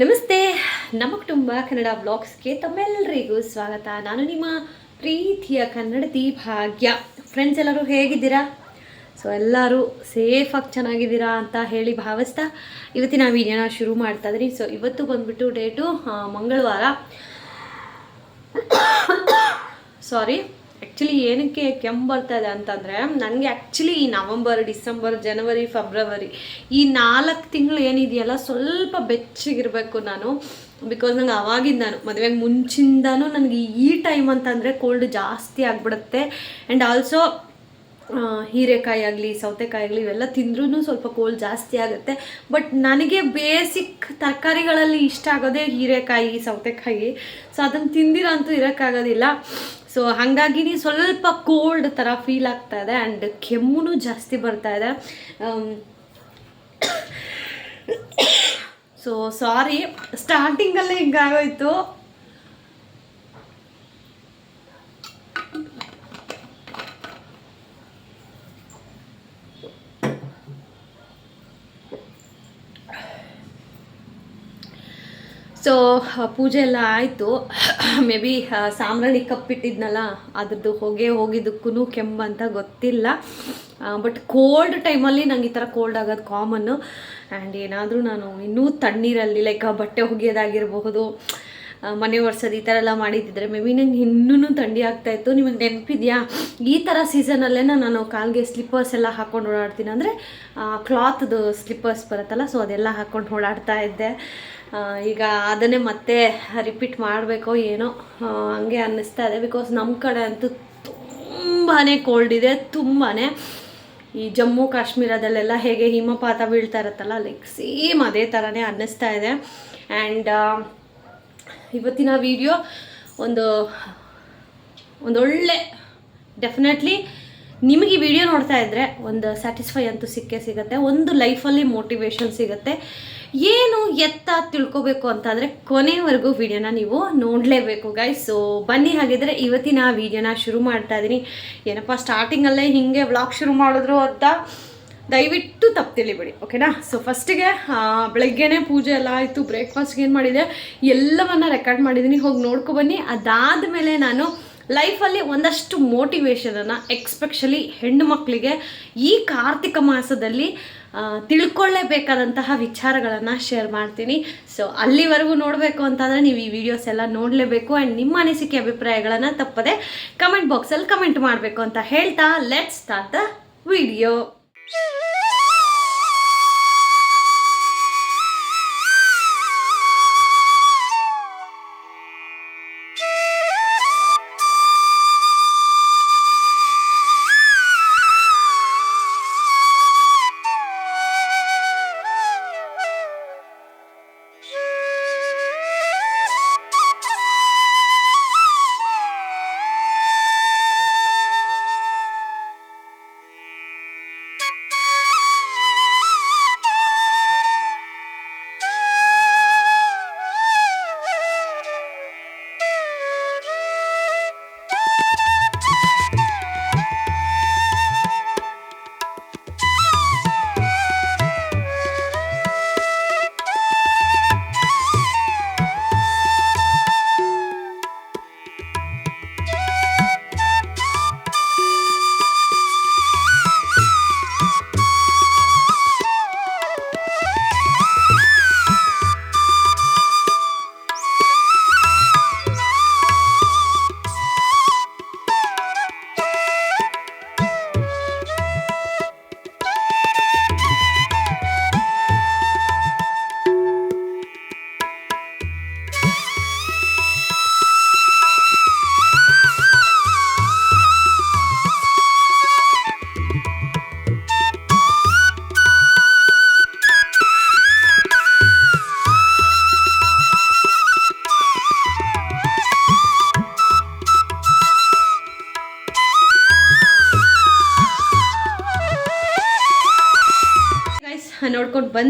ನಮಸ್ತೆ, ನಮ್ಮ ಕುಟುಂಬ ಕನ್ನಡ ಬ್ಲಾಗ್ಸ್ಗೆ ತಮ್ಮೆಲ್ಲರಿಗೂ ಸ್ವಾಗತ. ನಾನು ನಿಮ್ಮ ಪ್ರೀತಿಯ ಕನ್ನಡತಿ ಭಾಗ್ಯ ಫ್ರೆಂಡ್ಸ್ ಎಲ್ಲರೂ ಹೇಗಿದ್ದೀರಾ? ಸೊ ಎಲ್ಲರೂ ಸೇಫಾಗಿ ಚೆನ್ನಾಗಿದ್ದೀರಾ ಅಂತ ಹೇಳಿ ಭಾವಿಸ್ತಾ ಇವತ್ತಿನ ವಿಡಿಯೋನ ಶುರು ಮಾಡ್ತಾ ಇದ್ದೀನಿ. ಸೊ ಇವತ್ತು ಬಂದುಬಿಟ್ಟು ಡೇಟು ಮಂಗಳವಾರ. ಸಾರಿ ಆ್ಯಕ್ಚುಲಿ ಏನಕ್ಕೆ ಕೆಮ್ಮು ಬರ್ತಾ ಇದೆ ಅಂತಂದರೆ, ನನಗೆ ಆ್ಯಕ್ಚುಲಿ ಈ ನವಂಬರ್, ಡಿಸೆಂಬರ್, ಜನವರಿ, ಫೆಬ್ರವರಿ ಈ ನಾಲ್ಕು ತಿಂಗಳು ಏನಿದೆಯಲ್ಲ, ಸ್ವಲ್ಪ ಬೆಚ್ಚಗಿರಬೇಕು ನಾನು. ಬಿಕಾಸ್ ನಂಗೆ ಅವಾಗಿಂದ ನಾನು ಮದುವೆಗೆ ಮುಂಚಿಂದನೂ ನನಗೆ ಈ ಟೈಮ್ ಅಂತಂದರೆ ಕೋಲ್ಡ್ ಜಾಸ್ತಿ ಆಗಿಬಿಡುತ್ತೆ. ಆ್ಯಂಡ್ ಆಲ್ಸೋ ಹೀರೆಕಾಯಿ ಆಗಲಿ, ಸೌತೆಕಾಯಿ ಆಗಲಿ, ಇವೆಲ್ಲ ತಿಂದ್ರೂ ಸ್ವಲ್ಪ ಕೋಲ್ಡ್ ಜಾಸ್ತಿ ಆಗುತ್ತೆ. ಬಟ್ ನನಗೆ ಬೇಸಿಕ್ ತರಕಾರಿಗಳಲ್ಲಿ ಇಷ್ಟ ಆಗೋದೇ ಹೀರೆಕಾಯಿ, ಸೌತೆಕಾಯಿ. ಸೊ ಅದನ್ನು ತಿಂದಿರೋ ಅಂತೂ ಇರೋಕ್ಕಾಗೋದಿಲ್ಲ. ಸೊ ಹಾಗಾಗಿ ಸ್ವಲ್ಪ ಕೋಲ್ಡ್ ಥರ ಫೀಲ್ ಆಗ್ತಾ ಇದೆ ಆ್ಯಂಡ್ ಕೆಮ್ಮು ಜಾಸ್ತಿ ಬರ್ತಾ ಇದೆ. So sorry ಸ್ಟಾರ್ಟಿಂಗಲ್ಲೇ ಹಿಂಗಾಗೋಯ್ತು. ಸೊ ಪೂಜೆ ಎಲ್ಲ ಆಯಿತು. ಮೇ ಬಿ ಸಾಂಬ್ರಾಣಿ ಕಪ್ಪಿಟ್ಟಿದ್ನಲ್ಲ ಅದ್ರದ್ದು ಹೊಗೆ ಹೋಗಿದ್ದಕ್ಕೂ ಕೆಮ್ಮು ಅಂತ ಗೊತ್ತಿಲ್ಲ. ಬಟ್ ಕೋಲ್ಡ್ ಟೈಮಲ್ಲಿ ನಂಗೆ ಈ ಥರ ಕೋಲ್ಡ್ ಆಗೋದು ಕಾಮನ್ನು ಆ್ಯಂಡ್ ಏನಾದರೂ ನಾನು ಇನ್ನೂ ತಣ್ಣೀರಲ್ಲಿ ಲೈಕ್ ಬಟ್ಟೆ ಒಗೆಯೋದಾಗಿರಬಹುದು ಮನೆ ಒರೆಸೋದು ಈ ಥರ ಎಲ್ಲ ಮಾಡಿದ್ದಿದ್ರೆ ಮೇ ಬಿ ನಂಗೆ ಇನ್ನೂ ಥಂಡಿ ಆಗ್ತಾಯಿತ್ತು ನಿಮಗೆ ನೆನಪಿದೆಯಾ? ಈ ಥರ ಸೀಸನಲ್ಲೇ ನಾನು ಕಾಲಿಗೆ ಸ್ಲಿಪ್ಪರ್ಸ್ ಎಲ್ಲ ಹಾಕ್ಕೊಂಡು ಓಡಾಡ್ತೀನಿ. ಅಂದರೆ ಕ್ಲಾತ್ದು ಸ್ಲಿಪ್ಪರ್ಸ್ ಬರುತ್ತಲ್ಲ ಸೊ ಅದೆಲ್ಲ ಹಾಕ್ಕೊಂಡು ಓಡಾಡ್ತಾ ಇದ್ದೆ. ಈಗ ಅದನ್ನೇ ಮತ್ತೆ ರಿಪೀಟ್ ಮಾಡಬೇಕೋ ಏನೋ ಹಂಗೆ ಅನ್ನಿಸ್ತಾ ಇದೆ. ಬಿಕಾಸ್ ನಮ್ಮ ಕಡೆ ಅಂತೂ ತುಂಬಾ ಕೋಲ್ಡ್ ಇದೆ ತುಂಬಾ ಈ ಜಮ್ಮು, ಕಾಶ್ಮೀರದಲ್ಲೆಲ್ಲ ಹೇಗೆ ಹಿಮಪಾತ ಬೀಳ್ತಾ ಇರುತ್ತಲ್ಲ ಲೈಕ್ ಸೇಮ್ ಅದೇ ಥರನೇ ಅನ್ನಿಸ್ತಾ ಇದೆ. ಆ್ಯಂಡ್ ಇವತ್ತಿನ ವಿಡಿಯೋ ಒಂದು ಒಂದೊಳ್ಳೆ ಡೆಫಿನೆಟ್ಲಿ ನಿಮಗೆ ವಿಡಿಯೋ ನೋಡ್ತಾ ಇದ್ದರೆ ಒಂದು ಸ್ಯಾಟಿಸ್ಫೈ ಅಂತೂ ಸಿಕ್ಕೇ ಸಿಗುತ್ತೆ, ಒಂದು ಲೈಫಲ್ಲಿ ಮೋಟಿವೇಶನ್ ಸಿಗುತ್ತೆ. ಏನು ಎತ್ತ ತಿಳ್ಕೊಬೇಕು ಅಂತಂದರೆ ಕೊನೆವರೆಗೂ ವಿಡಿಯೋನ ನೀವು ನೋಡಲೇಬೇಕು ಗೈಸ್ ಸೊ ಬನ್ನಿ ಹಾಗಿದ್ರೆ ಇವತ್ತಿನ ವಿಡಿಯೋನ ಶುರು ಮಾಡ್ತಾ ಇದ್ದೀನಿ ಏನಪ್ಪ ಸ್ಟಾರ್ಟಿಂಗಲ್ಲೇ ಹೀಗೆ ವ್ಲಾಗ್ ಶುರು ಮಾಡಿದ್ರು ಅಂತ ದಯವಿಟ್ಟು ತಪ್ಪು ತಿಳಿಬೇಡಿ ಓಕೆನಾ ಸೊ ಫಸ್ಟಿಗೆ ಬೆಳಗ್ಗೆನೇ ಪೂಜೆ ಎಲ್ಲ ಆಯಿತು ಬ್ರೇಕ್ಫಾಸ್ಟ್ಗೆ ಏನು ಮಾಡಿದೆ? ಎಲ್ಲವನ್ನ ರೆಕಾರ್ಡ್ ಮಾಡಿದ್ದೀನಿ ಹೋಗಿ ನೋಡ್ಕೊ ಬನ್ನಿ. ಅದಾದ ಮೇಲೆ ನಾನು ಲೈಫಲ್ಲಿ ಒಂದಷ್ಟು ಮೋಟಿವೇಶನನ್ನು ಎಕ್ಸ್ಪೆಷಲಿ ಹೆಣ್ಣು ಮಕ್ಕಳಿಗೆ ಈ ಕಾರ್ತಿಕ ಮಾಸದಲ್ಲಿ ತಿಳ್ಕೊಳ್ಳೇಬೇಕಾದಂತಹ ವಿಚಾರಗಳನ್ನು ಶೇರ್ ಮಾಡ್ತೀನಿ. ಸೊ ಅಲ್ಲಿವರೆಗೂ ನೋಡಬೇಕು ಅಂತಂದರೆ ನೀವು ಈ ವಿಡಿಯೋಸ್ ಎಲ್ಲ ನೋಡಲೇಬೇಕು ಆ್ಯಂಡ್ ನಿಮ್ಮ ಅನಿಸಿಕೆ ಅಭಿಪ್ರಾಯಗಳನ್ನು ತಪ್ಪದೆ ಕಮೆಂಟ್ ಬಾಕ್ಸಲ್ಲಿ ಕಮೆಂಟ್ ಮಾಡಬೇಕು ಅಂತ ಹೇಳ್ತಾ ಲೆಟ್ಸ್ ಸ್ಟಾರ್ಟ್ ದ ವಿಡಿಯೋ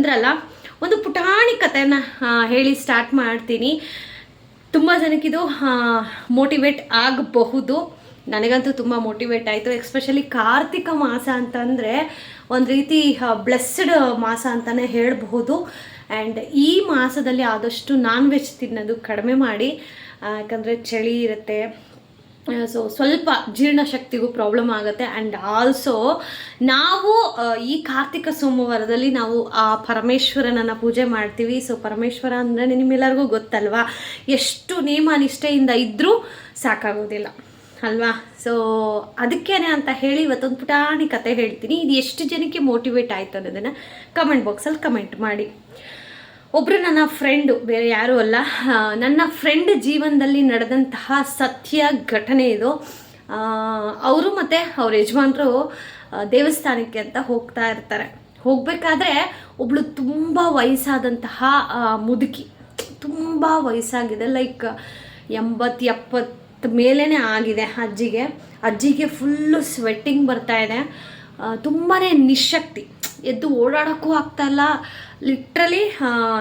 ಬಂದ್ರಲ್ಲ, ಒಂದು ಪುಟಾಣಿ ಕಥೆನ ಹೇಳಿ ಸ್ಟಾರ್ಟ್ ಮಾಡ್ತೀನಿ. ತುಂಬ ಜನಕ್ಕಿದು ಮೋಟಿವೇಟ್ ಆಗಬಹುದು. ನನಗಂತೂ ತುಂಬ ಮೋಟಿವೇಟ್ ಆಯಿತು ಎಕ್ಸ್ಪೆಷಲಿ ಕಾರ್ತಿಕ ಮಾಸ ಅಂತಂದರೆ ಒಂದು ರೀತಿ ಬ್ಲೆಸ್ಡ್ ಮಾಸ ಅಂತಲೇ ಹೇಳಬಹುದು. ಆ್ಯಂಡ್ ಈ ಮಾಸದಲ್ಲಿ ಆದಷ್ಟು ನಾನ್ ವೆಜ್ ತಿನ್ನೋದು ಕಡಿಮೆ ಮಾಡಿ ಯಾಕಂದರೆ ಚಳಿ ಇರುತ್ತೆ. ಸೊ ಸ್ವಲ್ಪ ಜೀರ್ಣಶಕ್ತಿಗೂ ಪ್ರಾಬ್ಲಮ್ ಆಗುತ್ತೆ. ಆ್ಯಂಡ್ ಆಲ್ಸೋ ನಾವು ಈ ಕಾರ್ತಿಕ ಸೋಮವಾರದಲ್ಲಿ ನಾವು, ಆ, ಪರಮೇಶ್ವರನನ್ನು ಪೂಜೆ ಮಾಡ್ತೀವಿ. ಸೊ ಪರಮೇಶ್ವರ ಅಂದರೆ ನಿಮ್ಮೆಲ್ಲರಿಗೂ ಗೊತ್ತಲ್ವಾ? ಎಷ್ಟು ನೇಮ ನಿಷ್ಠೆಯಿಂದ ಇದ್ದರೂ ಸಾಕಾಗೋದಿಲ್ಲ, ಅಲ್ವಾ? ಸೊ ಅದಕ್ಕೇನೆ ಅಂತ ಹೇಳಿ ಇವತ್ತೊಂದು ಪುಟಾಣಿ ಕತೆ ಹೇಳ್ತೀನಿ. ಇದು ಎಷ್ಟು ಜನಕ್ಕೆ ಮೋಟಿವೇಟ್ ಆಯಿತು ಅನ್ನೋದನ್ನು ಕಮೆಂಟ್ ಬಾಕ್ಸಲ್ಲಿ ಕಮೆಂಟ್ ಮಾಡಿ. ಒಬ್ಬರು ನನ್ನ ಫ್ರೆಂಡು ಬೇರೆ ಯಾರೂ ಅಲ್ಲ. ನನ್ನ ಫ್ರೆಂಡ್ ಜೀವನದಲ್ಲಿ ನಡೆದಂತಹ ಸತ್ಯ ಘಟನೆ ಇದು. ಅವರು ಮತ್ತು ಅವ್ರ ಯಜಮಾನರು ದೇವಸ್ಥಾನಕ್ಕೆ ಅಂತ ಹೋಗ್ತಾ ಇರ್ತಾರೆ. ಹೋಗಬೇಕಾದ್ರೆ ಒಬ್ಳು ತುಂಬ ವಯಸ್ಸಾದಂತಹ ಮುದುಕಿ. ತುಂಬ ವಯಸ್ಸಾಗಿದೆ. ಲೈಕ್ ಎಂಬತ್ತು ಎಪ್ಪತ್ತು ಮೇಲೇ ಆಗಿದೆ ಅಜ್ಜಿಗೆ. ಅಜ್ಜಿಗೆ ಫುಲ್ಲು ಸ್ವೆಟ್ಟಿಂಗ್ ಬರ್ತಾ ಇದೆ. ತುಂಬಾ ನಿಶಕ್ತಿ. ಎದ್ದು ಓಡಾಡೋಕ್ಕೂ ಆಗ್ತಾ ಇಲ್ಲ. ಲಿಟ್ರಲಿ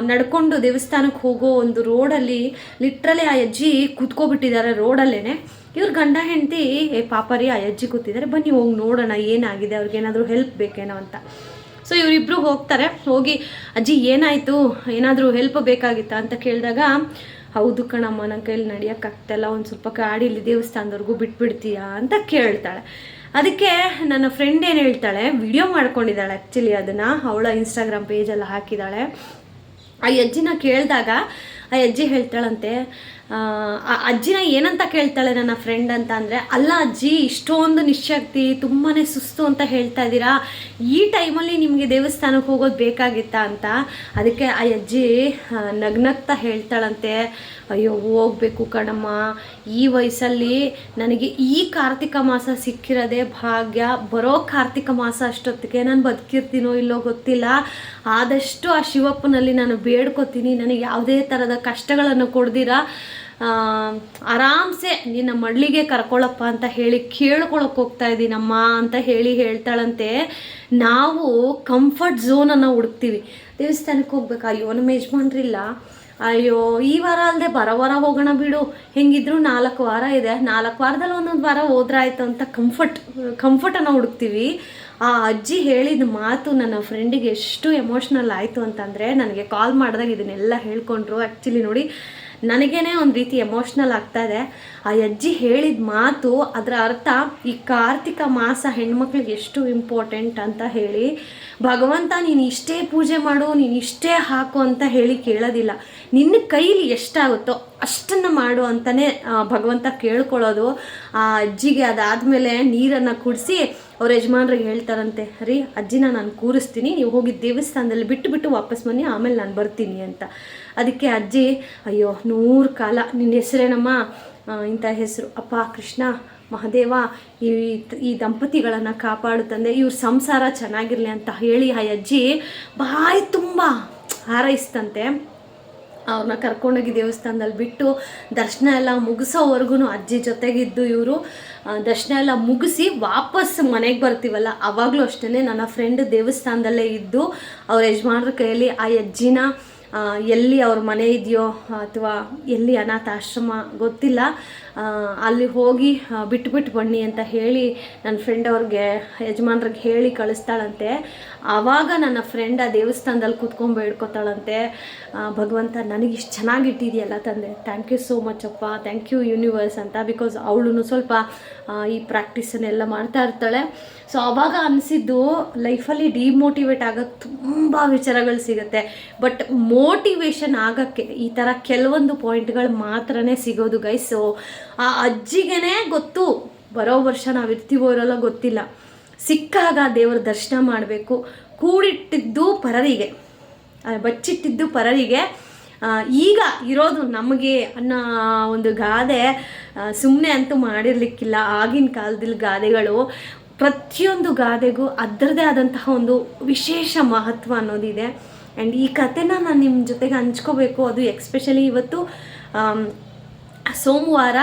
ನಡ್ಕೊಂಡು ದೇವಸ್ಥಾನಕ್ಕೆ ಹೋಗೋ ಒಂದು ರೋಡಲ್ಲಿ ಲಿಟ್ರಲಿ ಆ ಅಜ್ಜಿ ಕೂತ್ಕೊಬಿಟ್ಟಿದ್ದಾರೆ ರೋಡಲ್ಲೇ ಇವ್ರ ಗಂಡ ಹೆಂಡತಿ, ಏ ಪಾಪರಿ, ಆ ಅಜ್ಜಿ ಕೂತಿದ್ದಾರೆ, ಬನ್ನಿ ಹೋಗಿ ನೋಡೋಣ, ಏನಾಗಿದೆ ಅವ್ರಿಗೇನಾದರೂ ಹೆಲ್ಪ್ ಬೇಕೇನೋ ಅಂತ. ಸೊ ಇವರಿಬ್ಬರು ಹೋಗ್ತಾರೆ. ಹೋಗಿ, ಅಜ್ಜಿ, ಏನಾಯಿತು? ಏನಾದರೂ ಹೆಲ್ಪ್ ಬೇಕಾಗಿತ್ತಾ? ಅಂತ ಕೇಳಿದಾಗ ಹೌದು ಕಣಮ್ಮ ನನ್ನ ಕೈಲಿ ನಡೆಯೋಕ್ಕಾಗ್ತಾಯಿಲ್ಲ ಒಂದು ಸ್ವಲ್ಪ ಗಾಡೀಲಿ ದೇವಸ್ಥಾನದವರೆಗೂ ಬಿಟ್ಬಿಡ್ತೀಯಾ ಅಂತ ಕೇಳ್ತಾಳೆ. ಅದಕ್ಕೆ ನನ್ನ ಫ್ರೆಂಡ್ ಏನು ಹೇಳ್ತಾಳೆ ವಿಡಿಯೋ ಮಾಡ್ಕೊಂಡಿದ್ದಾಳೆ ಆ್ಯಕ್ಚುಲಿ ಅದನ್ನು, ಅವಳ ಇನ್ಸ್ಟಾಗ್ರಾಮ್ ಪೇಜಲ್ಲಿ ಹಾಕಿದ್ದಾಳೆ. ಆ ಅಜ್ಜಿನ ಕೇಳಿದಾಗ, ಆ ಅಜ್ಜಿ ಹೇಳ್ತಾಳಂತೆ ಅಜ್ಜಿನ ಏನಂತ ಕೇಳ್ತಾಳೆ ನನ್ನ ಫ್ರೆಂಡ್ ಅಂತ ಅಂದರೆ, ಅಲ್ಲ ಅಜ್ಜಿ, ಇಷ್ಟೊಂದು ನಿಶಕ್ತಿ ತುಂಬಾ ಸುಸ್ತು ಅಂತ ಹೇಳ್ತಾ ಇದ್ದೀರಾ? ಈ ಟೈಮಲ್ಲಿ ನಿಮಗೆ ದೇವಸ್ಥಾನಕ್ಕೆ ಹೋಗೋದು ಬೇಕಾಗಿತ್ತಾ ಅಂತ? ಅದಕ್ಕೆ, ಆ ಅಜ್ಜಿ ನಗ್ನಗ್ತಾ ಹೇಳ್ತಾಳಂತೆ. ಅಯ್ಯೋ, ಹೋಗ್ಬೇಕು ಕಣಮ್ಮ. ಈ ವಯಸ್ಸಲ್ಲಿ ನನಗೆ ಈ ಕಾರ್ತಿಕ ಮಾಸ ಸಿಕ್ಕಿರೋದೇ ಭಾಗ್ಯ. ಬರೋ ಕಾರ್ತಿಕ ಮಾಸ ಅಷ್ಟೊತ್ತಿಗೆ ನಾನು ಬದುಕಿರ್ತೀನೋ ಇಲ್ಲೋ ಗೊತ್ತಿಲ್ಲ. ಆದಷ್ಟು ಆ ಶಿವಪ್ಪನಲ್ಲಿ ನಾನು ಬೇಡ್ಕೊತೀನಿ. ನನಗೆ ಯಾವುದೇ ಥರದ ಕಷ್ಟಗಳನ್ನು ಕೊಡ್ದಿರ? ಆರಾಮ್ಸೆ ನಿನ್ನ ಮಡ್ಲಿಗೆ ಕರ್ಕೊಳ್ಳಪ್ಪ ಅಂತ ಹೇಳಿ ಕೇಳ್ಕೊಳಕ್ಕೆ ಹೋಗ್ತಾ ಇದ್ದೀನಮ್ಮ ಅಂತ ಹೇಳಿ ಹೇಳ್ತಾಳಂತೆ. ನಾವು ಕಂಫರ್ಟ್ ಝೋನನ್ನು ಹುಡುಕ್ತೀವಿ. ದೇವಸ್ಥಾನಕ್ಕೆ ಹೋಗ್ಬೇಕು. ಅಯ್ಯೋ, ನಮ್ಮ ಯಜಮಾನ್ರಿಲ್ಲ. ಅಯ್ಯೋ, ಈ ವಾರ ಅಲ್ಲದೆ ಬರೋ ವಾರ ಹೋಗೋಣ ಬಿಡು. ಹೆಂಗಿದ್ರು ನಾಲ್ಕು ವಾರ ಇದೆ. ನಾಲ್ಕು ವಾರದಲ್ಲಿ ಒಂದೊಂದು ವಾರ ಹೋದ್ರಾಯ್ತು ಅಂತ ಕಂಫರ್ಟ್ ಕಂಫರ್ಟನ್ನು ಹುಡುಕ್ತೀವಿ. ಆ ಅಜ್ಜಿ ಹೇಳಿದ ಮಾತು ನನ್ನ ಫ್ರೆಂಡಿಗೆ ಎಷ್ಟು ಎಮೋಷ್ನಲ್ ಆಯಿತು ಅಂತಂದರೆ, ನನಗೆ ಕಾಲ್ ಮಾಡಿದಾಗ ಇದನ್ನೆಲ್ಲ ಹೇಳ್ಕೊಂಡ್ರು. ಆ್ಯಕ್ಚುಲಿ ನೋಡಿ ನನಗೇನೆ ಒಂದು ರೀತಿ ಎಮೋಷ್ನಲ್ ಆಗ್ತಾ ಇದೆ. ಆ ಅಜ್ಜಿ ಹೇಳಿದ ಮಾತು ಅದರ ಅರ್ಥ ಈ ಕಾರ್ತಿಕ ಮಾಸ ಹೆಣ್ಮಕ್ಳಿಗೆ ಎಷ್ಟು ಇಂಪಾರ್ಟೆಂಟ್ ಅಂತ ಹೇಳಿ, ಭಗವಂತ ನೀನು ಇಷ್ಟೇ ಪೂಜೆ ಮಾಡು, ನೀನು ಇಷ್ಟೇ ಹಾಕು ಅಂತ ಹೇಳಿ ಕೇಳೋದಿಲ್ಲ. ನಿನ್ನ ಕೈಲಿ ಎಷ್ಟಾಗುತ್ತೋ ಅಷ್ಟನ್ನು ಮಾಡು ಅಂತಲೇ ಭಗವಂತ ಕೇಳ್ಕೊಳ್ಳೋದು. ಆ, ಅಜ್ಜಿಗೆ ಅದಾದಮೇಲೆ ನೀರನ್ನು ಕುಡಿಸಿ ಅವ್ರ ಯಜಮಾನ್ರಿಗೆ ಹೇಳ್ತಾರಂತೆ, ರೀ, ಅಜ್ಜಿನ ನಾನು ಕೂರಿಸ್ತೀನಿ, ನೀವು ಹೋಗಿ ದೇವಸ್ಥಾನದಲ್ಲಿ ಬಿಟ್ಟು ಬಿಟ್ಟು ವಾಪಸ್ ಬನ್ನಿ, ಆಮೇಲೆ ನಾನು ಬರ್ತೀನಿ ಅಂತ. ಅದಕ್ಕೆ ಅಜ್ಜಿ, ಅಯ್ಯೋ, ನೂರು ಕಾಲ ನಿನ್ನ ಹೆಸರೇನಮ್ಮ? ಇಂಥ ಹೆಸರು. ಅಪ್ಪ, ಕೃಷ್ಣ, ಮಹಾದೇವ, ಈ ಈ ದಂಪತಿಗಳನ್ನು ಕಾಪಾಡು ತಂದೆ, ಇವ್ರ ಸಂಸಾರ ಚೆನ್ನಾಗಿರಲಿ ಅಂತ ಹೇಳಿ ಆ ಅಜ್ಜಿ, ಬಾಯಿ ತುಂಬ ಹಾರೈಸ್ತಂತೆ. ಅವ್ರನ್ನ ಕರ್ಕೊಂಡೋಗಿ ದೇವಸ್ಥಾನದಲ್ಲಿ ಬಿಟ್ಟು ದರ್ಶನ ಎಲ್ಲ ಮುಗಿಸೋವರೆಗೂ ಅಜ್ಜಿ ಜೊತೆಗಿದ್ದು ಇವರು ದರ್ಶನ ಎಲ್ಲ ಮುಗಿಸಿ ವಾಪಸ್ ಮನೆಗೆ ಬರ್ತೀವಲ್ಲ, ಅವಾಗಲೂ ಅಷ್ಟೇ ನನ್ನ ಫ್ರೆಂಡ್ ದೇವಸ್ಥಾನದಲ್ಲೇ ಇದ್ದು, ಅವ್ರ ಯಜಮಾನ್ರ ಕೈಯಲ್ಲಿ ಆ ಅಜ್ಜಿನ ಎಲ್ಲಿ ಅವ್ರ ಮನೆ ಇದೆಯೋ ಅಥವಾ ಎಲ್ಲಿ ಅನಾಥ ಆಶ್ರಮ ಗೊತ್ತಿಲ್ಲ ಅಲ್ಲಿ ಹೋಗಿ ಬಿಟ್ಬಿಟ್ಟು ಬನ್ನಿ ಅಂತ ಹೇಳಿ ನನ್ನ ಫ್ರೆಂಡ್ ಅವ್ರಿಗೆ, ಯಜಮಾನ್ರಿಗೆ ಹೇಳಿ ಕಳಿಸ್ತಾಳಂತೆ. ಆವಾಗ ನನ್ನ ಫ್ರೆಂಡ್ ಆ ದೇವಸ್ಥಾನದಲ್ಲಿ ಕೂತ್ಕೊಂಡು ಬೇಡ್ಕೊತಾಳಂತೆ. ಭಗವಂತ ನನಗೆ ಇಷ್ಟು ಚೆನ್ನಾಗಿ ಇಟ್ಟಿದೆಯಲ್ಲ ತಂದೆ ಥ್ಯಾಂಕ್ ಯು ಸೋ ಮಚ್ ಅಪ್ಪ ಥ್ಯಾಂಕ್ ಯು ಯೂನಿವರ್ಸ್ ಅಂತ ಬಿಕಾಸ್ ಅವಳು ಸ್ವಲ್ಪ ಈ ಪ್ರಾಕ್ಟೀಸನ್ನೆಲ್ಲ ಮಾಡ್ತಾ ಇರ್ತಾಳೆ. ಸೊ ಆವಾಗ ಅನಿಸಿದ್ದು ಲೈಫಲ್ಲಿ ಡಿಮೋಟಿವೇಟ್ ಆಗೋಕ್ಕೆ ತುಂಬ ವಿಚಾರಗಳು ಸಿಗುತ್ತೆ. ಬಟ್ ಮೋಟಿವೇಶನ್ ಆಗೋಕ್ಕೆ ಈ ಥರ ಕೆಲವೊಂದು ಪಾಯಿಂಟ್ಗಳು ಮಾತ್ರನೇ ಸಿಗೋದು ಗೈಸ್ ಸೊ ಆ ಅಜ್ಜಿಗೇ ಗೊತ್ತು, ಬರೋ ವರ್ಷ ನಾವು ಇರ್ತೀವೋ ಇರೋಲ್ಲ ಗೊತ್ತಿಲ್ಲ. ಸಿಕ್ಕಾಗ ದೇವರ ದರ್ಶನ ಮಾಡಬೇಕು. ಕೂಡಿಟ್ಟಿದ್ದು ಪರರಿಗೆ ಬಚ್ಚಿಟ್ಟಿದ್ದು ಪರರಿಗೆ ಈಗ ಇರೋದು ನಮಗೆ ಅನ್ನೋ ಒಂದು ಗಾದೆ ಸುಮ್ಮನೆ ಅಂತೂ ಮಾಡಿರಲಿಕ್ಕಿಲ್ಲ ಆಗಿನ ಕಾಲದಲ್ಲಿ ಗಾದೆಗಳು. ಪ್ರತಿಯೊಂದು ಗಾದೆಗೂ ಅದರದೇ ಆದಂತಹ ಒಂದು ವಿಶೇಷ ಮಹತ್ವ ಅನ್ನೋದಿದೆ. ಆ್ಯಂಡ್ ಈ ಕಥೆನ ನಾನು ನಿಮ್ಮ ಜೊತೆಗೆ ಹಂಚ್ಕೋಬೇಕು. ಅದು ಎಕ್ಸ್ಪೆಷಲಿ ಇವತ್ತು ಸೋಮವಾರ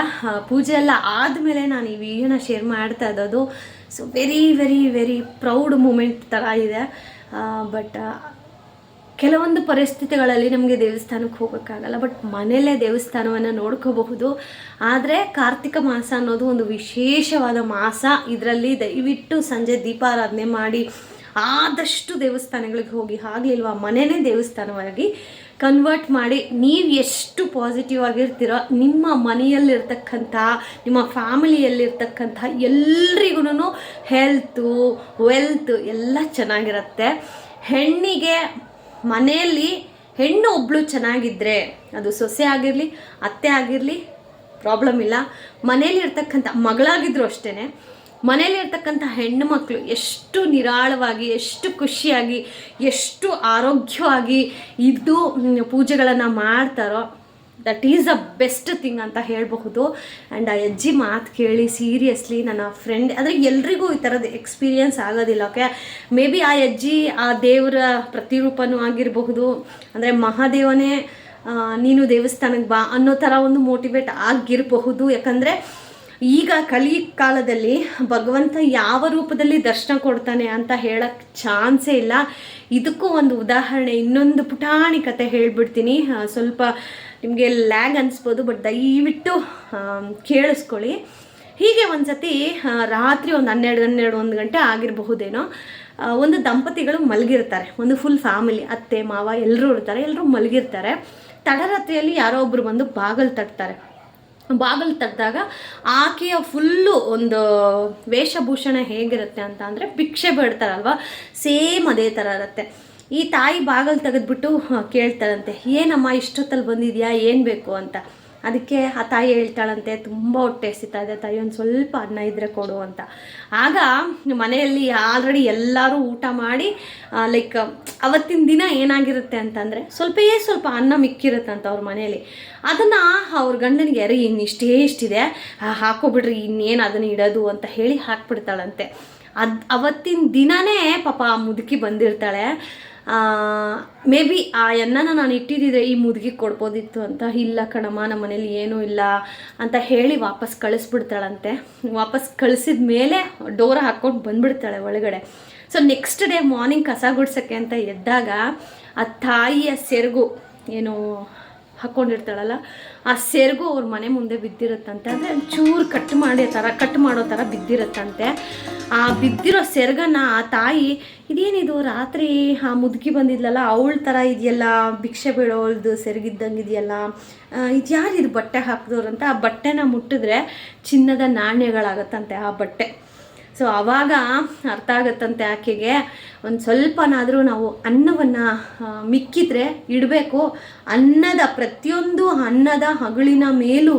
ಪೂಜೆ ಎಲ್ಲ ಆದಮೇಲೆ ನಾನು ಈ ವಿಡಿಯೋನ ಶೇರ್ ಮಾಡ್ತಾ ಇದ್ದೋದು so very very very proud moment ಥರ ಇದೆ. ಬಟ್ ಕೆಲವೊಂದು ಪರಿಸ್ಥಿತಿಗಳಲ್ಲಿ ನಮಗೆ ದೇವಸ್ಥಾನಕ್ಕೆ ಹೋಗೋಕ್ಕಾಗಲ್ಲ. ಬಟ್ ಮನೆಯಲ್ಲೇ ದೇವಸ್ಥಾನವನ್ನು ನೋಡ್ಕೋಬಹುದು. ಆದರೆ ಕಾರ್ತಿಕ ಮಾಸ ಅನ್ನೋದು ಒಂದು ವಿಶೇಷವಾದ ಮಾಸ. ಇದರಲ್ಲಿ ದಯವಿಟ್ಟು ಸಂಜೆ ದೀಪಾರಾಧನೆ ಮಾಡಿ. ಆದಷ್ಟು ದೇವಸ್ಥಾನಗಳಿಗೆ ಹೋಗಿ ಆಗಲಿಲ್ವಾ ಮನೆಯೇ ದೇವಸ್ಥಾನವಾಗಿ ಕನ್ವರ್ಟ್ ಮಾಡಿ ನೀವು ಎಷ್ಟು ಪಾಸಿಟಿವ್ ಆಗಿರ್ತೀರೋ, ನಿಮ್ಮ ಮನೆಯಲ್ಲಿರ್ತಕ್ಕಂಥ, ನಿಮ್ಮ ಫ್ಯಾಮಿಲಿಯಲ್ಲಿರ್ತಕ್ಕಂಥ ಎಲ್ರಿಗೂ ಹೆಲ್ತು ವೆಲ್ತ್ ಎಲ್ಲ ಚೆನ್ನಾಗಿರುತ್ತೆ. ಹೆಣ್ಣಿಗೆ ಮನೆಯಲ್ಲಿ ಹೆಣ್ಣು ಒಬ್ಳು ಚೆನ್ನಾಗಿದ್ದರೆ ಅದು ಸೊಸೆ ಆಗಿರಲಿ, ಅತ್ತೆ ಆಗಿರಲಿ ಪ್ರಾಬ್ಲಮ್ ಇಲ್ಲ. ಮನೇಲಿ ಇರ್ತಕ್ಕಂಥ ಅಷ್ಟೇ ಮನೇಲಿ ಇರ್ತಕ್ಕಂಥ ಹೆಣ್ಣು ಮಕ್ಕಳು ಎಷ್ಟು ನಿರಾಳವಾಗಿ, ಎಷ್ಟು ಖುಷಿಯಾಗಿ, ಎಷ್ಟು ಆರೋಗ್ಯವಾಗಿ ಇದ್ದು ಪೂಜೆಗಳನ್ನು ಮಾಡ್ತಾರೋ that is a best thing ಅಂತ ಹೇಳಬಹುದು. ಆ್ಯಂಡ್ ಆ ಅಜ್ಜಿ ಮಾತು ಕೇಳಿ ಸೀರಿಯಸ್ಲಿ ನನ್ನ ಫ್ರೆಂಡ್ ಅಂದರೆ ಎಲ್ರಿಗೂ ಈ ಥರದ ಎಕ್ಸ್ಪೀರಿಯನ್ಸ್ ಆಗೋದಿಲ್ಲ ಓಕೆ ಮೇ ಬಿ ಆ ಅಜ್ಜಿ ಆ ದೇವರ ಪ್ರತಿರೂಪನೂ ಆಗಿರಬಹುದು. ಅಂದರೆ ಮಹಾದೇವನೇ ನೀನು ದೇವಸ್ಥಾನಕ್ಕೆ ಬಾ ಅನ್ನೋ ಥರ ಒಂದು ಮೋಟಿವೇಟ್ ಆಗಿರಬಹುದು. ಯಾಕಂದರೆ ಈಗ ಕಲಿ ಕಾಲದಲ್ಲಿ ಭಗವಂತ ಯಾವ ರೂಪದಲ್ಲಿ ದರ್ಶನ ಕೊಡ್ತಾನೆ ಅಂತ ಹೇಳಕ್ಕೆ ಚಾನ್ಸೇ ಇಲ್ಲ. ಇದಕ್ಕೂ ಒಂದು ಉದಾಹರಣೆ, ಇನ್ನೊಂದು ಪುಟಾಣಿ ಕತೆ ಹೇಳ್ಬಿಡ್ತೀನಿ. ಸ್ವಲ್ಪ ನಿಮಗೆ ಲ್ಯಾಗ್ ಅನಿಸ್ಬೋದು, ಬಟ್ ದಯವಿಟ್ಟು ಕೇಳಿಸ್ಕೊಳ್ಳಿ. ಹೀಗೆ ಒಂದು ಸತಿ ರಾತ್ರಿ ಒಂದು ಹನ್ನೆರಡು ಹನ್ನೆರಡು, ಒಂದು ಗಂಟೆ ಆಗಿರಬಹುದೇನೋ ಒಂದು ದಂಪತಿಗಳು ಮಲಗಿರ್ತಾರೆ. ಒಂದು ಫುಲ್ ಫ್ಯಾಮಿಲಿ ಅತ್ತೆ, ಮಾವ ಎಲ್ಲರೂ ಇರ್ತಾರೆ, ಎಲ್ಲರೂ ಮಲಗಿರ್ತಾರೆ. ತಡರಾತ್ರಿಯಲ್ಲಿ ಯಾರೋ ಒಬ್ಬರು ಬಂದು ಬಾಗಲ್ ತಟ್ತಾರೆ. ಬಾಗಿಲು ತೆಗೆದಾಗ ಆಕೆಯ ಫುಲ್ಲು ಒಂದು ವೇಷಭೂಷಣ ಹೇಗಿರುತ್ತೆ ಅಂತ ಅಂದರೆ ಭಿಕ್ಷೆ ಬೇಡ್ತಾರಲ್ವ? ಸೇಮ್ ಅದೇ ಥರ ಇರುತ್ತೆ. ಈ ತಾಯಿ ಬಾಗಿಲು ತೆಗೆದ್ಬಿಟ್ಟು ಕೇಳ್ತಾರಂತೆ ಏನಮ್ಮ, ಇಷ್ಟೊತ್ತಲ್ಲಿ ಬಂದಿದೆಯಾ? ಏನು ಬೇಕು? ಅಂತ. ಅದಕ್ಕೆ ಆ ತಾಯಿ ಹೇಳ್ತಾಳಂತೆ, ತುಂಬ ಹೊಟ್ಟೆ ಎಸಿತಾ ಇದೆ, ತಾಯಿ ಒಂದು ಸ್ವಲ್ಪ ಅನ್ನ ಇದ್ರೆ ಕೊಡು ಅಂತ. ಆಗ ಮನೆಯಲ್ಲಿ ಆಲ್ರೆಡಿ ಎಲ್ಲರೂ ಊಟ ಮಾಡಿ ಲೈಕ್ ಅವತ್ತಿನ ದಿನ ಏನಾಗಿರುತ್ತೆ ಅಂತಂದರೆ ಸ್ವಲ್ಪೇ ಸ್ವಲ್ಪ ಅನ್ನ ಮಿಕ್ಕಿರುತ್ತಂತ ಅವ್ರ ಮನೆಯಲ್ಲಿ. ಅದನ್ನು ಅವ್ರ ಗಂಡನಿಗೆ ಯಾರು ಇನ್ನು ಇಷ್ಟೇ ಇಷ್ಟಿದೆ ಹಾಕೋಬಿಡ್ರಿ, ಇನ್ನೇನು ಅದನ್ನು ಇಡೋದು ಅಂತ ಹೇಳಿ ಹಾಕ್ಬಿಡ್ತಾಳಂತೆ. ಅದು ಅವತ್ತಿನ ದಿನನೇ ಪಾಪ ಮುದುಕಿ ಬಂದಿರ್ತಾಳೆ. ಮೇ ಬಿ ಆ ಅನ್ನನ ನಾನು ಇಟ್ಟಿದ್ದಿದ್ರೆ ಈ ಮುದುಗಿ ಕೊಡ್ಬೋದಿತ್ತು ಅಂತ. ಇಲ್ಲ ಕಣಮ್ಮ, ನಮ್ಮ ಮನೇಲಿ ಏನೂ ಇಲ್ಲ ಅಂತ ಹೇಳಿ ವಾಪಸ್ ಕಳಿಸ್ಬಿಡ್ತಾಳಂತೆ. ವಾಪಸ್ ಕಳಿಸಿದ ಮೇಲೆ ಡೋರ್ ಹಾಕ್ಕೊಂಡು ಬಂದ್ಬಿಡ್ತಾಳೆ ಒಳಗಡೆ. ಸೊ ನೆಕ್ಸ್ಟ್ ಡೇ ಮಾರ್ನಿಂಗ್ ಕಸ ಗುಡ್ಸೋಕ್ಕೆ ಅಂತ ಎದ್ದಾಗ ಆ ತಾಯಿಯ ಸೆರಗು, ಏನು ಹಾಕ್ಕೊಂಡಿರ್ತಾಳಲ್ಲ ಆ ಸೆರಗು ಅವ್ರ ಮನೆ ಮುಂದೆ ಬಿದ್ದಿರುತ್ತಂತೆ. ಅಂದರೆ ಚೂರು ಕಟ್ ಮಾಡಿ ಥರ ಕಟ್ ಮಾಡೋ ಥರ ಬಿದ್ದಿರುತ್ತಂತೆ. ಆ ಬಿದ್ದಿರೋ ಸೆರಗನ್ನ ಆ ತಾಯಿ, ಇದೇನಿದು ರಾತ್ರಿ? ಆ ಮುದುಕಿ ಬಂದಿದ್ಲಲ್ಲ, ಅವಳ ಥರ ಇದೆಯಲ್ಲ, ಭಿಕ್ಷೆ ಬೀಳೋಳ್ದು ಸೆರಗಿದ್ದಂಗೆ ಇದೆಯಲ್ಲ ಇದು ಯಾರಿದು ಬಟ್ಟೆ ಹಾಕಿದವ್ರು ಅಂತ ಆ ಬಟ್ಟೆನ ಮುಟ್ಟಿದ್ರೆ ಚಿನ್ನದ ನಾಣ್ಯಗಳಾಗತ್ತಂತೆ ಆ ಬಟ್ಟೆ. ಸೊ ಆವಾಗ ಅರ್ಥ ಆಗುತ್ತಂತೆ ಆಕೆಗೆ. ಒಂದು ಸ್ವಲ್ಪನಾದರೂ ನಾವು ಅನ್ನವನ್ನು ಮಿಕ್ಕಿದ್ರೆ ಇಡಬೇಕು. ಅನ್ನದ ಪ್ರತಿಯೊಂದು ಅನ್ನದ ಹಗಳಿನ ಮೇಲೂ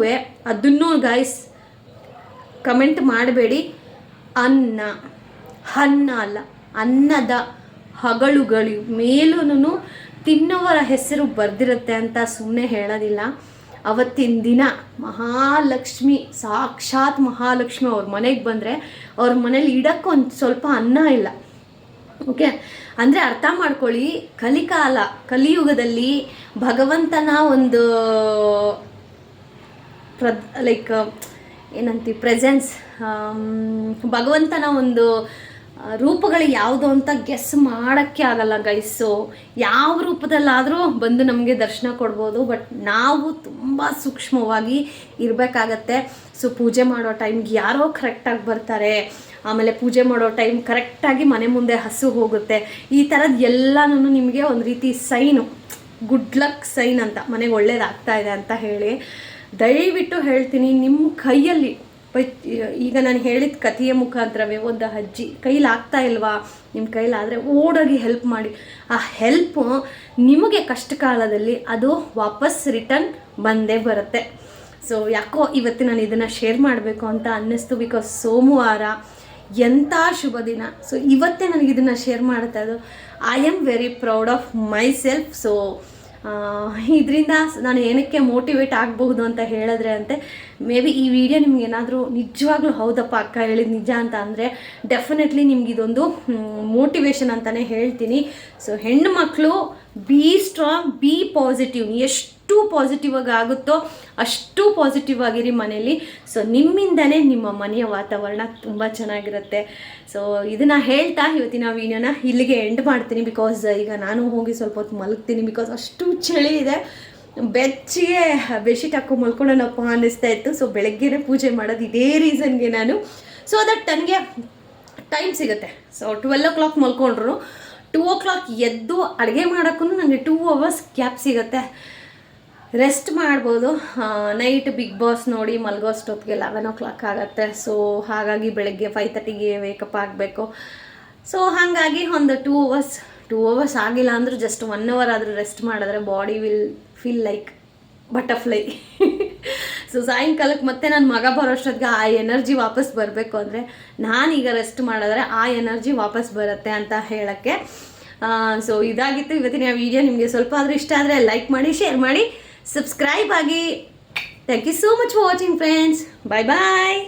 ಅದನ್ನು ಗಾಯ್ಸ್ ಕಮೆಂಟ್ ಮಾಡಬೇಡಿ. ಅನ್ನ ಅನ್ನ ಅಲ್ಲ, ಅನ್ನದ ಹಗಳುಗಳು ಮೇಲೂ ತಿನ್ನೋವರ ಹೆಸರು ಬರ್ದಿರುತ್ತೆ ಅಂತ ಸುಮ್ಮನೆ ಹೇಳೋದಿಲ್ಲ. ಅವತ್ತಿನ ದಿನ ಮಹಾಲಕ್ಷ್ಮಿ, ಸಾಕ್ಷಾತ್ ಮಹಾಲಕ್ಷ್ಮಿ ಅವ್ರ ಮನೆಗೆ ಬಂದರೆ ಅವ್ರ ಮನೇಲಿ ಇಡಕ್ಕೆ ಒಂದು ಸ್ವಲ್ಪ ಅನ್ನ ಇಲ್ಲ. ಓಕೆ? ಅಂದರೆ ಅರ್ಥ ಮಾಡ್ಕೊಳ್ಳಿ, ಕಲಿಕಾಲ, ಕಲಿಯುಗದಲ್ಲಿ ಭಗವಂತನ ಒಂದು ಪ್ರ ಲೈಕ್ ಏನಂತೀವಿ ಪ್ರೆಸೆನ್ಸ್ ಭಗವಂತನ ಒಂದು ರೂಪಗಳು ಯಾವುದು ಅಂತ ಗೆಸ್ ಮಾಡೋಕ್ಕೆ ಆಗಲ್ಲ ಗೈಸು ಯಾವ ರೂಪದಲ್ಲಾದರೂ ಬಂದು ನಮಗೆ ದರ್ಶನ ಕೊಡ್ಬೋದು ಬಟ್ ನಾವು ತುಂಬ ಸೂಕ್ಷ್ಮವಾಗಿ ಇರಬೇಕಾಗತ್ತೆ. ಸೊ ಪೂಜೆ ಮಾಡೋ ಟೈಮ್ಗೆ ಯಾರೋ ಕರೆಕ್ಟಾಗಿ ಬರ್ತಾರೆ. ಆಮೇಲೆ ಪೂಜೆ ಮಾಡೋ ಟೈಮ್ ಕರೆಕ್ಟಾಗಿ ಮನೆ ಮುಂದೆ ಹಸು ಹೋಗುತ್ತೆ. ಈ ಥರದ್ದು ಎಲ್ಲನೂ ನಿಮಗೆ ಒಂದು ರೀತಿ ಸೈನು ಗುಡ್ ಲಕ್ ಸೈನ್ ಅಂತ ಮನೆಗೆ ಒಳ್ಳೇದಾಗ್ತಾ ಇದೆ ಅಂತ ಹೇಳಿ ದಯವಿಟ್ಟು ಹೇಳ್ತೀನಿ ನಿಮ್ಮ ಕೈಯಲ್ಲಿ ಪೈ- ಈಗ ನಾನು ಹೇಳಿದ ಕಥೆಯ ಮುಖಾಂತರವೇ ಒಂದು ಅಜ್ಜಿ ಆಗ್ತಾ ಇಲ್ವಾ? ನಿಮ್ಮ ಕೈಲಾದರೆ ಓಡೋಗಿ ಹೆಲ್ಪ್ ಮಾಡಿ. ಆ ಹೆಲ್ಪ್ ನಿಮಗೆ ಕಷ್ಟ ಕಾಲದಲ್ಲಿ ಅದು ವಾಪಸ್ ರಿಟರ್ನ್ ಬಂದೇ ಬರುತ್ತೆ. ಸೊ ಯಾಕೋ ಇವತ್ತು ನಾನು ಇದನ್ನು ಶೇರ್ ಮಾಡಬೇಕು ಅಂತ ಅನ್ನಿಸ್ತು ಬಿಕಾಸ್ ಸೋಮವಾರ ಎಂಥ ಶುಭ ದಿನ. ಸೊ ಇವತ್ತೇ ನನಗೆ ಇದನ್ನು ಶೇರ್ ಮಾಡ್ತಾ ಇದ್ದು I am very proud of myself so ಇದರಿಂದ ನಾನು ಏನಕ್ಕೆ ಮೋಟಿವೇಟ್ ಆಗಬಹುದು ಅಂತ ಹೇಳಿದ್ರೆ ಅಂತೆ, ಮೇ ಬಿ ಈ ವಿಡಿಯೋ ನಿಮ್ಗೆ ಏನಾದರೂ ನಿಜವಾಗ್ಲೂ ಹೌದಪ್ಪ ಅಕ್ಕ ಹೇಳಿದ ನಿಜ ಅಂತ ಅಂದರೆ ಡೆಫಿನೆಟ್ಲಿ ನಿಮ್ಗೆ ಇದೊಂದು ಮೋಟಿವೇಶನ್ ಅಂತಲೇ ಹೇಳ್ತೀನಿ. ಸೊ ಹೆಣ್ಣು ಮಕ್ಕಳು ಬಿ ಸ್ಟ್ರಾಂಗ್ ಬಿ ಪಾಸಿಟಿವ್ ಎಷ್ಟು ಪಾಸಿಟಿವ್ ಆಗಿ ಆಗುತ್ತೋ ಅಷ್ಟು ಪಾಸಿಟಿವ್ ಆಗಿರಿ ಮನೇಲಿ ಸೊ ನಿಮ್ಮಿಂದನೇ ನಿಮ್ಮ ಮನೆಯ ವಾತಾವರಣ ತುಂಬ ಚೆನ್ನಾಗಿರುತ್ತೆ. ಸೊ ಇದನ್ನು ಹೇಳ್ತಾ ಇವತ್ತಿನ ವೀಡಿಯೋನ ಇಲ್ಲಿಗೆ ಎಂಡ್ ಮಾಡ್ತೀನಿ ಬಿಕಾಸ್ ಈಗ ನಾನು ಹೋಗಿ ಸ್ವಲ್ಪ ಹೊತ್ತು ಮಲಗ್ತೀನಿ ಬಿಕಾಸ್ ಅಷ್ಟು ಚಳಿ ಇದೆ. ಬೆಚ್ಚಿಗೆ ಬೆಡ್ಶೀಟ್ ಹಾಕೊಂಡು ಮಲ್ಕೊಳ್ಳೋಣಪ್ಪ ಅನ್ನಿಸ್ತಾ ಇತ್ತು. ಸೊ ಬೆಳಗ್ಗೆನೇ ಪೂಜೆ ಮಾಡೋದು ಇದೇ ರೀಸನ್ಗೆ ನಾನು. ಸೊ ದಟ್ ನನಗೆ ಟೈಮ್ ಸಿಗುತ್ತೆ. ಸೊ ಟ್ವೆಲ್ ಓ ಕ್ಲಾಕ್ ಮಲ್ಕೊಂಡ್ರು. ಟೂ ಓ ಕ್ಲಾಕ್ ಎದ್ದು ಅಡುಗೆ ಮಾಡೋಕ್ಕೂ ನನಗೆ ಟೂ ಅವರ್ಸ್ ಗ್ಯಾಪ್ ಸಿಗುತ್ತೆ. ರೆಸ್ಟ್ ಮಾಡ್ಬೋದು. ನೈಟ್ ಬಿಗ್ ಬಾಸ್ ನೋಡಿ ಮಲಗೋ ಅಷ್ಟೊತ್ತಿಗೆ ಲೆವೆನ್ ಓ ಕ್ಲಾಕ್ ಆಗುತ್ತೆ. ಸೊ ಹಾಗಾಗಿ ಬೆಳಗ್ಗೆ ಫೈವ್ ತರ್ಟಿಗೆ ವೇಕಪ್ ಆಗಬೇಕು. ಸೊ ಹಾಗಾಗಿ ಒಂದು ಟೂ ಅವರ್ಸ್ ಟೂ ಅವರ್ಸ್ ಆಗಿಲ್ಲ ಅಂದರೂ ಜಸ್ಟ್ ಒನ್ ಅವರ್ ಆದರೂ ರೆಸ್ಟ್ ಮಾಡಿದ್ರೆ body will feel like butterfly so ಸಾಯಂಕಾಲಕ್ಕೆ ಮತ್ತೆ ನನ್ನ ಮಗ ಬರೋಷ್ಟೊತ್ತಿಗೆ ಆ ಎನರ್ಜಿ ವಾಪಸ್ ಬರಬೇಕು ಅಂದರೆ ನಾನೀಗ ರೆಸ್ಟ್ ಮಾಡಿದ್ರೆ ಆ ಎನರ್ಜಿ ವಾಪಸ್ ಬರುತ್ತೆ ಅಂತ ಹೇಳೋಕ್ಕೆ. ಸೊ ಇದಾಗಿತ್ತು. ಇವತ್ತಿನ ವಿಡಿಯೋ ನಿಮಗೆ ಸ್ವಲ್ಪ ಆದರೂ ಇಷ್ಟ ಆದರೆ ಲೈಕ್ ಮಾಡಿ ಶೇರ್ ಮಾಡಿ. ಸಬ್ಸ್ಕ್ರೈಬ್ ಆಗಿ thank you so much for watching friends bye bye